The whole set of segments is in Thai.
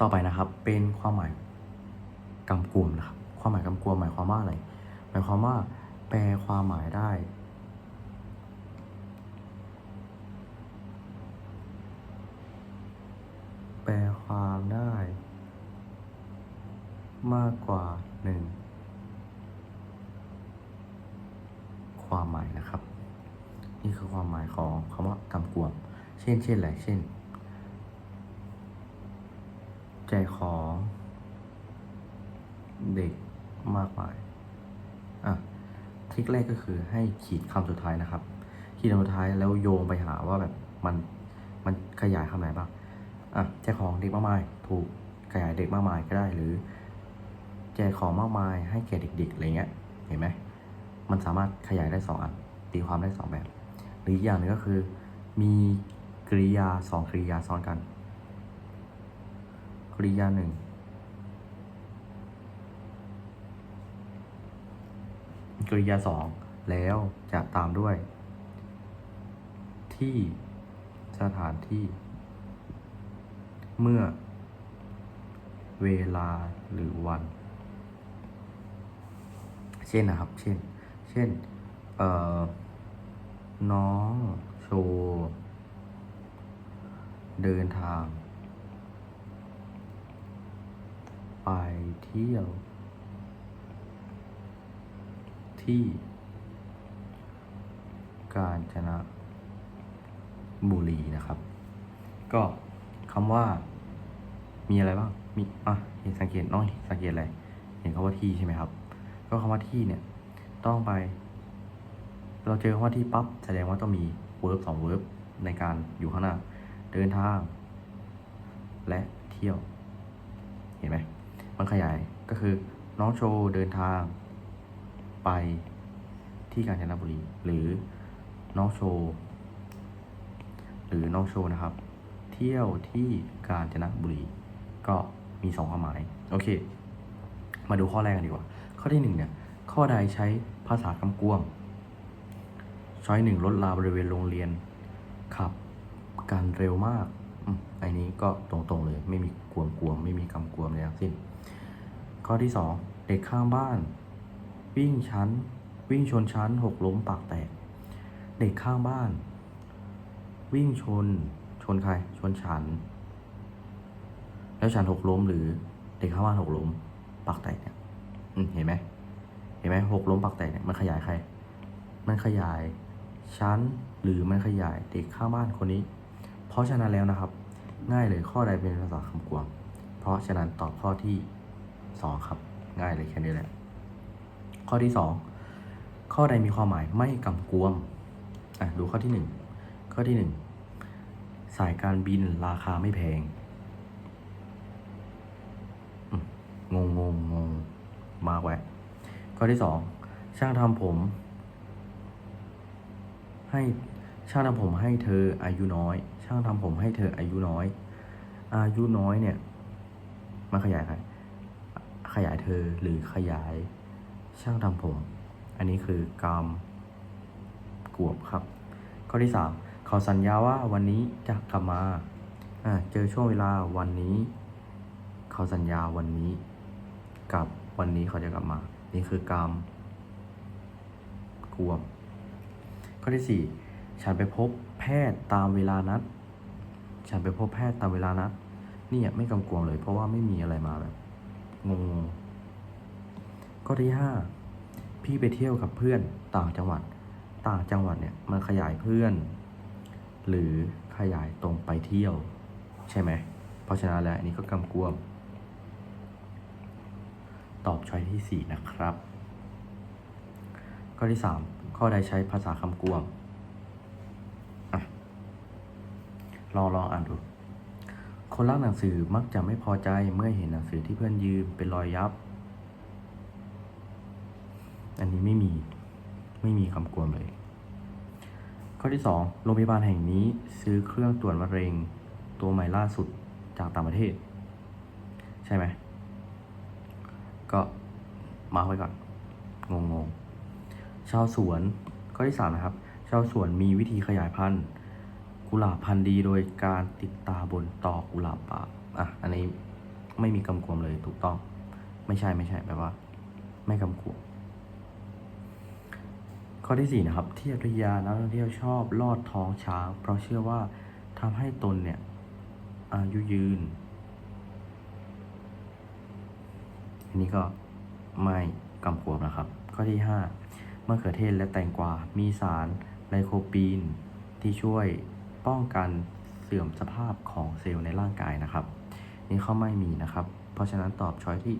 ต่อไปนะครับ เป็นความหมายกำกวมนะครับ ความหมายกำกวมหมายความว่าอะไร หมายความว่า แปลความหมายได้ แปลความได้ มากกว่าหนึ่งความหมายนะครับ นี่คือความหมายของคำว่ากำกวม เช่น เช่นอะไร เช่น ใจของเด็กมากมายอะทริคแรกก็คือให้ขีดคำสุดท้ายนะครับ ขีดคำสุดท้ายแล้วโยงไปหาว่าแบบมันมันขยายคำไหนบ้างอะใจของเด็กมากมาย ถูกขยายเด็กมากมายก็ได้หรือใจของมากมายให้แก่เด็กๆอะไรเงี้ยเห็นไหมมันสามารถขยายได้สองอันตีความได้สองแบบ หรืออีกอย่างหนึงก็คือ มีกริยาสองกริยาซ้อนกัน ริยาหนึ่งกริยาสองแล้วจะตามด้วย ที่สถานที่ เมื่อ เวลาหรือวัน เช่นนะครับ เช่น เช่นเอ่อน้องโชว์ เดินทาง ไปเที่ยว ที่ กาญจนบุรีนะครับ ก็คำว่า มีอะไรบ้าง มีอะเห็นสังเกตน้อยสังเกตอะไร เห็นคำว่าที่ใช่ไหมครับ ก็คำว่าที่เนี่ย ต้องไป เราเจอคำว่าที่ปั๊บแสดงว่าต้องมีเวิร์บสองเวิร์บในการอยู่ข้างหน้า เดินทาง และเที่ยว เห็นไหม มันขยายก็คือน้องโชว์เดินทาง ไปที่กาญจนบุรี หรือน้องโชว์หรือน้องโชว์นะครับ เที่ยวที่กาญจนบุรี ก็มีสองความหมาย โอเค มาดูข้อแรกกันดีกว่า ข้อที่หนึ่งเนี่ยข้อใดใช้ภาษากำกวมช้อยหนึ่งรถลาบริเวณโรงเรียนขับกันเร็วมากอันนี้ก็ตรงๆเลย ไม่มีกวมกวมๆไม่มีกำกวมเลยทั้งสิ้น ข้อที่สองเด็กข้างบ้าน วิ่งชั้น วิ่งชนชั้นหกล้มปากแตก เด็กข้างบ้าน วิ่งชน ชนใคร ชนฉันแล้วฉันหกล้มหรือเด็กข้างบ้านหกล้มปากแตกเนี่ยเห็นไหมเห็นไหมหกล้มปากแตกเนี่ยมันขยายใคร มันขยายชั้นหรือมันขยายเด็กข้างบ้านคนนี้ เพราะฉะนั้นแล้วนะครับ ง่ายเลยข้อใดเป็นภาษาคำกวมเพราะฉะนั้นตอบข้อที่ สองครับ ง่ายเลยแค่นี้แหละ ข้อที่สองข้อใดมีความหมายไม่กำกวมอะดูข้อที่หนึ่งข้อที่หนึ่งสายการบินราคาไม่แพงงงงงงงมากแวะข้อที่สองช่างทำผม ให้ช่างทำผมให้เธออายุน้อย ช่างทำผมให้เธออายุน้อย อายุน้อยเนี่ยมันขยายใคร ขยายเธอหรือขยายช่างทำผม อันนี้คือกรรมกวบครับ ข้อที่สามเขาสัญญาว่าวันนี้จะกลับมาเจอช่วงเวลาวันนี้ เขาสัญญาวันนี้กับวันนี้เขาจะกลับมา นี่คือกรรมกวบ ข้อที่สี่ฉันไปพบแพทย์ตามเวลานัด ฉันไปพบแพทย์ตามเวลานัดนี่ไม่กำกวมเลย เพราะว่าไม่มีอะไรมาแบบ งงข้อที่ห้าพี่ไปเที่ยวกับเพื่อนต่างจังหวัด ต่างจังหวัดเนี่ยมันขยายเพื่อน หรือขยายตรงไปเที่ยว ใช่ไหม เพราะฉะนั้นแล้วอันนี้ก็กำกวม ตอบช้อยที่สี่นะครับ ข้อที่สามข้อใดใช้ภาษาคำกวมอลองลองอ่านดู คนรักหนังสือมักจะไม่พอใจเมื่อเห็นหนังสือที่เพื่อนยืมเป็นรอยยับ อันนี้ไม่มีไม่มีคำกวมเลย ข้อที่สองโรงพยาบาลแห่งนี้ซื้อเครื่องตรวจมะเร็งตัวใหม่ล่าสุดจากต่างประเทศ ใช่ไหม ก็มาไว้ก่อน งงงๆชาวสวนข้อที่สามนะครับ ชาวสวนมีวิธีขยายพันธุ์ กุหลาบพันธุ์ดีโดยการติดตาบนตอกุหลาบป่าอะ อันนี้ไม่มีกำกวมเลยถูกต้อง ไม่ใช่ไม่ใช่แปลว่า ไม่กำกวม ข้อที่สี่นะครับ ที่อัตยานักท่องเที่ยวชอบลอดท้องช้าง เพราะเชื่อว่าทำให้ตนเนี่ยอายุยืน อันนี้ก็ไม่กำกวมนะครับ ข้อที่ห้ามะเขือเทศและแตงกวา มีสารไลโคปีนที่ช่วย ป้องกันเสื่อมสภาพของเซลล์ในร่างกายนะครับ นี่เข้อไม่มีนะครับ เพราะฉะนั้นตอบช้อยที่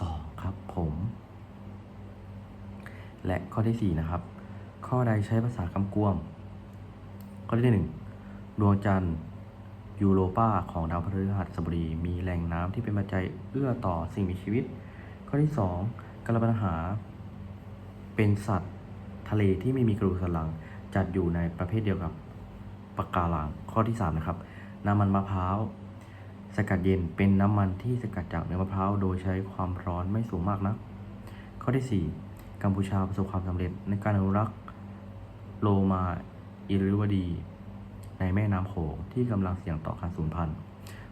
สองครับผม และข้อที่ 4 นะครับ ข้อใดใช้ภาษากำกวม ข้อที่ 1 ดวงจันทร์ยูโรปาของดาวพฤหัสบดี มีแหล่งน้ำที่เป็นปัจจัยเอื้อต่อสิ่งมีชีวิต ข้อที่ 2กระปัญหา เป็นสัตว์ทะเลที่ไม่มีกระดูกสันหลังจัดอยู่ในประเภทเดียวกับ ปะการังข้อที่ 3 นะครับ น้ำมันมะพร้าวสกัดเย็นเป็นน้ำมันที่สกัดจากเนื้อมะพร้าวโดยใช้ความร้อนไม่สูงมากนะข้อที่ 4 กัมพูชาประสบความสำเร็จในการอนุรักษ์โลมาอิริวดี ในแม่น้ำโขงที่กำลังเสี่ยงต่อการสูญพันธุ์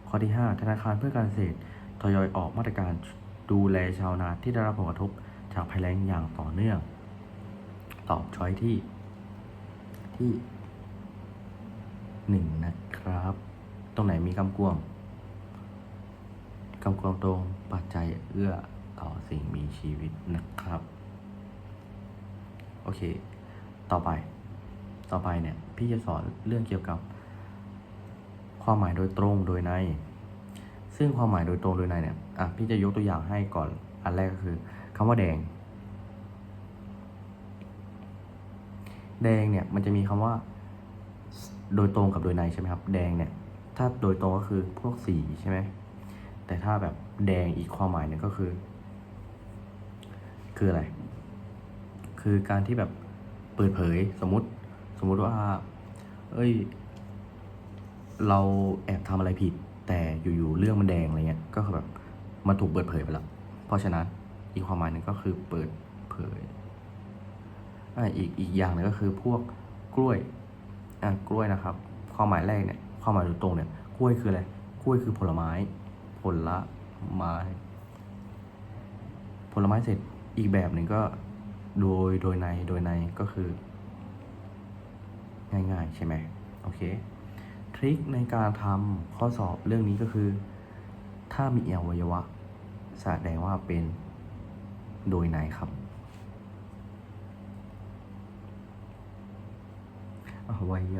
ข้อที่ 5 ธนาคารเพื่อการเกษตรทยอยออกมาตรการดูแลชาวนาที่ได้รับผลกระทบจากภัยแล้งอย่างต่อเนื่อง ตอบช้อยที่ที่ หนึ่งนะครับ ตรงไหนมีกำกวมกำกวมตรงปัจจัยเอื้อต่อสิ่งมีชีวิตนะครับ โอเค ต่อไป ต่อไปเนี่ย พี่จะสอนเรื่องเกี่ยวกับ ความหมายโดยตรงโดยใน ซึ่งความหมายโดยตรงโดยในเนี่ย อะ พี่จะยกตัวอย่างให้ก่อน อันแรกก็คือคำว่าแดง แดงเนี่ย มันจะมีคำว่า โดยตรงกับโดยในใช่ไหมครับ แดงเนี่ยถ้าโดยตรงก็คือพวกสีใช่ไหมแต่ถ้าแบบแดงอีกความหมายหนึ่งก็คือ คืออะไร คือการที่แบบเปิดเผยสมมติ สมมุติว่า เอ้ย เราแอบทำอะไรผิด แต่อยู่ๆเรื่องมันแดงอะไรเงี้ยก็คือแบบมันถูกเปิดเผยไปแล้ว เพราะฉะนั้นอีกความหมายหนึ่งก็คือเปิดเผยอ่าอีกอีกอย่างนึงก็คือพวกกล้วย กล้วยนะครับ ความหมายแรกเนี่ยความหมายโดยตรงเนี่ยกล้วยคืออะไรกล้วยคือผลไม้ ผลละไม้ ผลไม้เสร็จอีกแบบหนึ่งก็โดยโดยในโดยในก็คือ ง่ายๆใช่ไหมโอเคทริคในการทำข้อสอบเรื่องนี้ก็คือ ถ้ามีอวัยวะแสดงว่าเป็นโดยในครับ อวัย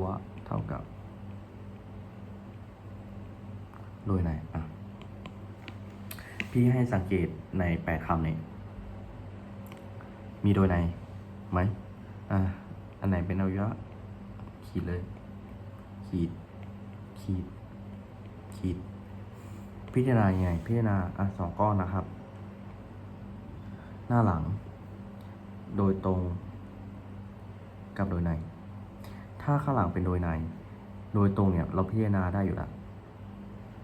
วะเท่ากับ โดยในอะ พี่ให้สังเกตในแปดคำนี้ มีโดยในไหมอ่าอันไหนเป็นอวัยวะ ขีดเลย ขีด ขีด ขีด พิจารณายังไง พิจารณาอะสองก้อนนะครับ หน้าหลัง โดยตรง กับโดยใน ถ้าข้างหลังเป็นโดยใน โดยตรงเนี่ยเราพิจารณาได้อยู่แล้ว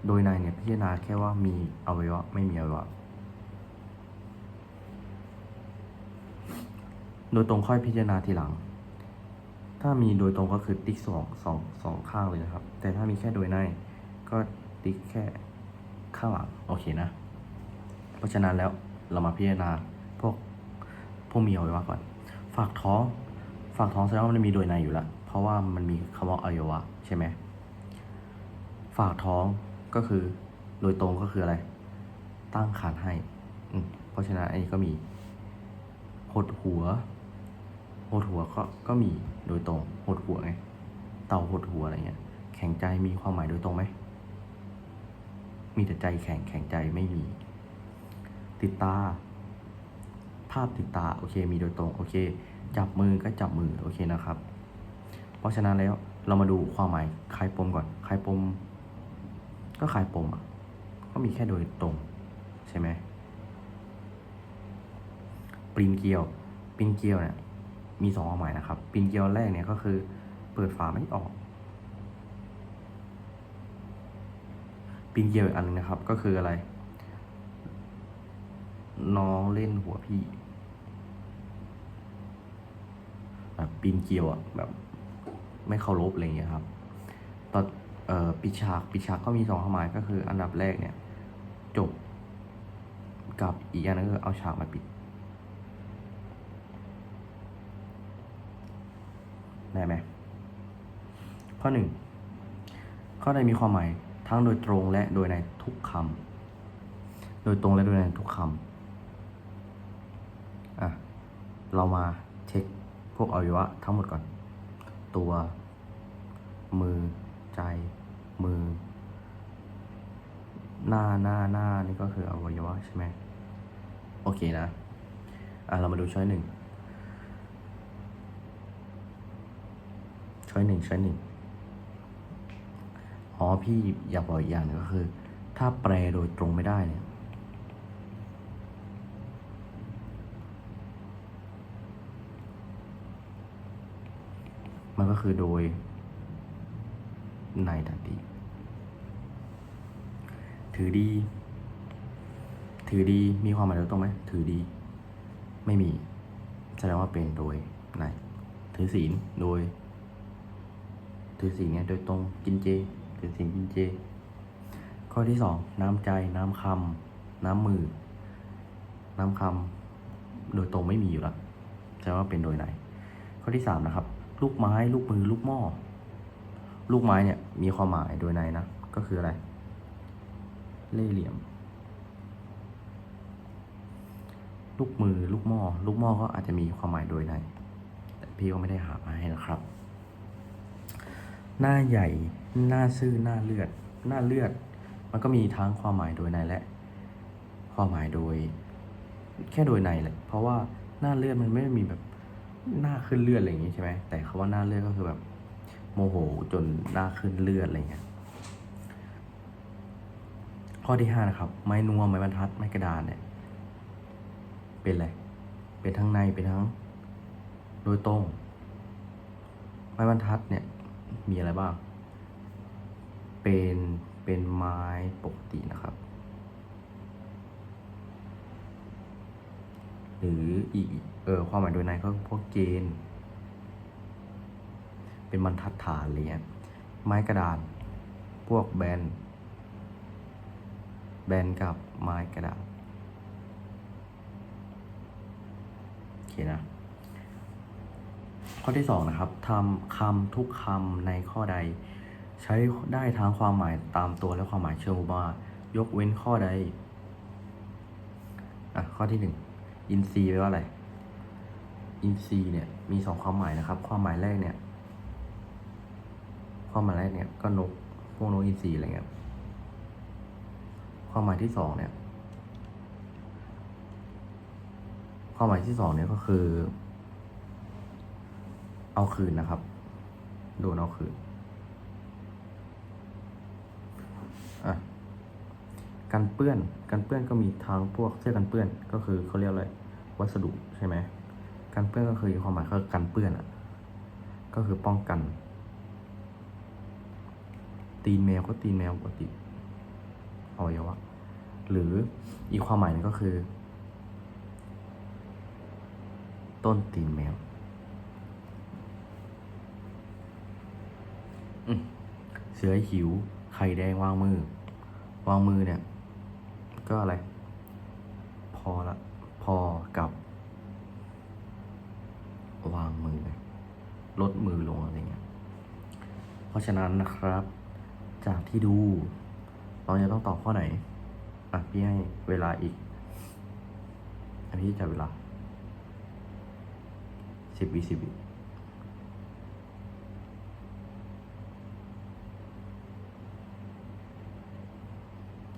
โดยในเนี่ยพิจารณาแค่ว่ามีอวัยวะไม่มีอวัยวะ โดยตรงค่อยพิจารณาทีหลัง ถ้ามีโดยตรงก็คือติ๊กสองสองสองข้างเลยนะครับ แต่ถ้ามีแค่โดยในก็ติ๊กแค่ข้างหลังโอเคนะ เพราะฉะนั้นแล้วเรามาพิจารณาพวกพวกมีอวัยวะก่อน ฝากท้อง ฝากท้องแสดงว่ามันมีโดยในอยู่แล้ว เพราะว่ามันมีคำว่าอวัยวะใช่ไหมฝากท้องก็คือโดยตรงก็คืออะไร ตั้งครรภ์ให้เพราะฉะนั้นอันนี้ก็มีหดหัวหดหัวก็ก็มีโดยตรงหดหัวไงเต่าหดหัวอะไรเงี้ย แข็งใจมีความหมายโดยตรงไหมมีแต่ใจแข็งแข็งใจไม่มี ติดตา ภาพติดตาโอเค มีโดยตรงโอเค จับมือก็จับมือโอเคนะครับ เพราะฉะนั้นแล้วเรามาดูความหมายคลายปมก่อนคลายปม ก็คลายปมอะก็มีแค่โดยตรง ใช่ไหมปรินเกียวปรินเกียวเนี่ยมีสองความหมายนะครับปรินเกียวแรกเนี่ยก็คือ เปิดฝาไม่ออกปรินเกียวอีกอันนึงนะครับ ก็คืออะไร น้องเล่นหัวพี่แบบปีนเกียวอะแบบ ไม่เคารพอะไรอย่างเงี้ยครับตอนเอ่อปิดฉากปิดฉากก็มีสองความหมายก็คืออันดับแรกเนี่ยจบกับอีกอันนึงก็คือเอาฉากมาปิดได้ไหมข้อหนึ่งข้อใดมีความหมายทั้งโดยตรงและโดยในทุกคำโดยตรงและโดยในทุกคำอะเรามาเช็คพวกอวัยวะทั้งหมดก่อน ตัว มือใจ มือ หน้าหน้าหน้านี่ก็คืออวัยวะใช่ไหมโอเคนะ อะ เรามาดูช้อยหนึ่งช้อยหนึ่งช้อยหนึ่งอ๋อพี่อยากบอกอีกอย่างหนึงก็คือ ถ้าแปลโดยตรงไม่ได้เนี่ย มันก็คือโดยในทันทีถือดี ถือดีมีความหมายโดยตรงไหมถือดี ไม่มี แสดงว่าเป็นโดยในถือศีลโดย ถือศีลเนี่ยโดยตรงกินเจ ถือศีลกินเจ ข้อที่สองน้ำใจ น้ำคำน้ำมือ น้ำคำโดยตรงไม่มีอยู่แล้วแสดงว่าเป็นโดยไหนข้อที่สามนะครับ ลูกไม้ ลูกมือ ลูกหม้อ ลูกไม้เนี่ยมีความหมายโดยในนะ ก็คืออะไร เล่เหลี่ยม ลูกมือ ลูกหม้อ ลูกหม้อก็อาจจะมีความหมายโดยใน แต่พี่ก็ไม่ได้หามาให้นะครับ หน้าใหญ่ หน้าซื่อ หน้าเลือด หน้าเลือด มันก็มีทั้งความหมายโดยในและ ความหมายโดย แค่โดยในแหละ เพราะว่าหน้าเลือดมันไม่ได้มีแบบ หน้าขึ้นเลือดอะไรอย่างงี้ใช่ไหมแต่คาว่าหน้าเลือดก็คือแบบ โมโหจนหน้าขึ้นเลือดอะไรเงี้ยข้อที่ห้านะครับ ไม้นวมไม้บรรทัดไม้กระดานเนี่ย เป็นอะไร เป็นทั้งในเป็นทั้ง โดยตรง ไม้บรรทัดเนี่ย มีอะไรบ้าง เป็นเป็นไม้ปกตินะครับ หรืออีก เออความหมายโดยในก็พวกเกณฑ์เป็นบรรทัดฐานอะไรเงี้ยไม้กระดาน พวกแบนแบนกับไม้กระดาษโอเคนะ ข้อที่สองนะครับทำคำทุกคำในข้อใด ใช้ได้ทั้งความหมายตามตัวและความหมายเชิงอุบายกเว้นข้อใด อะ ข้อที่หนึ่งอินทรีย์แปลว่าอะไร อินทรีย์เนี่ยมีสองความหมายนะครับ ความหมายแรกเนี่ย ความหมายแรกเนี่ยก็นกพวกนกอินทรีอะไรเงี้ยความหมายที่สองเนี่ย ความหมายที่สองเนี่ยก็คือ เอาคืนนะครับ โดนเอาคืนอะกันเปื้อนกันเปื้อนก็มีทางพวกเสื้อกันเปื้อนก็คือเขาเรียกอะไรวัสดุใช่ไหม กันเปื้อนก็คือความหมายคือกันเปื้อนอะ ก็คือป้องกัน ตีนแมวก็ตีนแมวปกติอวัยวะหรืออีกความหมายหนึงก็คือ ต้นตีนแมวเสือหิว ไข่แดงวางมือ วางมือเนี่ย ก็อะไร พอละ พอกับ วางมือไงลดมือลงอะไรเงี้ย เพราะฉะนั้นนะครับ จากที่ดูเราจะต้องตอบข้อไหน อะพี่ให้เวลาอีก อันนี้จะเวลาสิบวิสิบวิ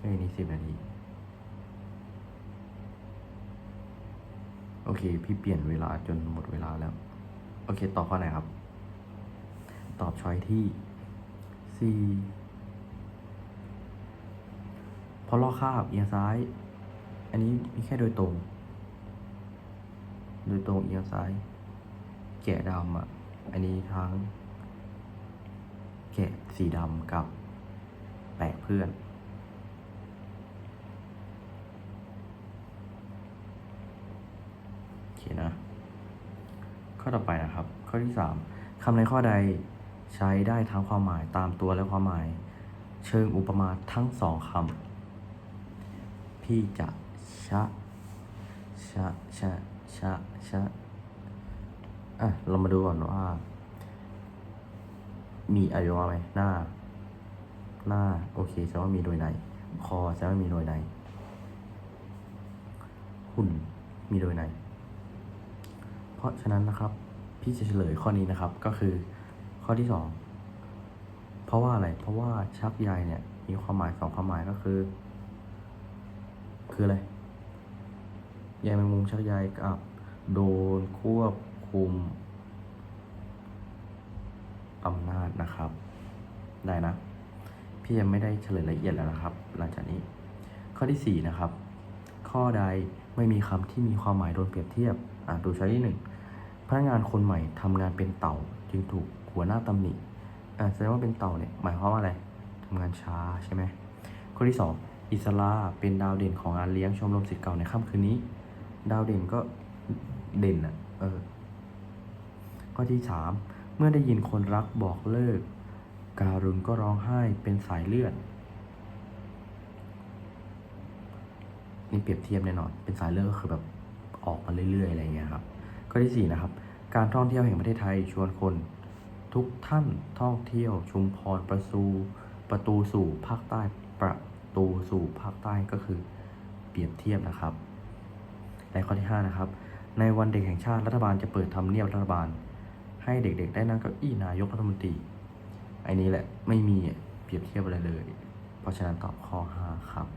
เอ้ยนี่สิบนาที โอเค พี่เปลี่ยนเวลาจนหมดเวลาแล้ว โอเค ตอบข้อไหนครับ ตอบช้อยที่สี่พอลอกคาบเอียงซ้าย อันนี้มีแค่โดยตรง โดยตรงเอียงซ้าย แกะดำอะ อันนี้ทั้ง แกะสีดำกับแปะเพื่อน โอเค นะ ข้อต่อไปนะครับ ข้อที่สามคำในข้อใดใช้ได้ทั้งความหมายตามตัวและความหมาย เชิงอุปมาทั้งสองคำพี่จะชะชะชะชะชะอะเรามาดูก่อนว่า มีอวัยวะไหมหน้า หน้า โอเคแสดงว่ามีโดยใน คอแสดงว่ามีโดยใน หุ่นมีโดยใน ราะฉะนั้นนะครับ พี่จะเฉลยข้อนี้นะครับก็คือข้อที่สองเพราะว่าอะไร เพราะว่าชักใยเนี่ยมีความหมายสองความหมายก็คือ คืออะไรใยแมงมุมชักใยกับโดนควบคุมอำนาจนะครับ ได้นะ พี่ยังไม่ได้เฉลยละเอียดแล้วนะครับ หลังจากนี้ ข้อที่สี่นะครับ ข้อใดไม่มีคำที่มีความหมายโดนเปรียบเทียบ อะ ดูช้อยที่หนึ่ง พนักงานคนใหม่ทำงานเป็นเต่า จึงถูกหัวหน้าตำหนิอะแสดงว่าเป็นเต่าเนี่ยหมายความว่าอะไรทำงานช้าใช่ไหมข้อที่สองอิสลาเป็นดาวเด่นของงานเลี้ยงชมรมศิษย์เก่าในค่ำคืนนี้ ดาวเด่นก็เด่นอะเออข้อที่สามเมื่อได้ยินคนรักบอกเลิก การุณก็ร้องไห้เป็นสายเลือดนี่เปรียบเทียบแน่นอน เป็นสายเลือดก็คือแบบออกมาเรื่อยๆอะไรเงี้ยครับ ข้อที่สี่นะครับ การท่องเที่ยวแห่งประเทศไทยชวนคน ทุกท่านท่องเที่ยวชุมพรประตูประตูสู่ภาคใต้ประตูสู่ภาคใต้ก็คือเปรียบเทียบนะครับและข้อที่ 5 นะครับ ในวันเด็กแห่งชาติรัฐบาลจะเปิดทำเนียบรัฐบาล ให้เด็กๆ ได้นั่งเก้าอี้นายกรัฐมนตรีไอ้นี้แหละไม่มีเปรียบเทียบอะไรเลย เพราะฉะนั้นตอบข้อ 5 ครับ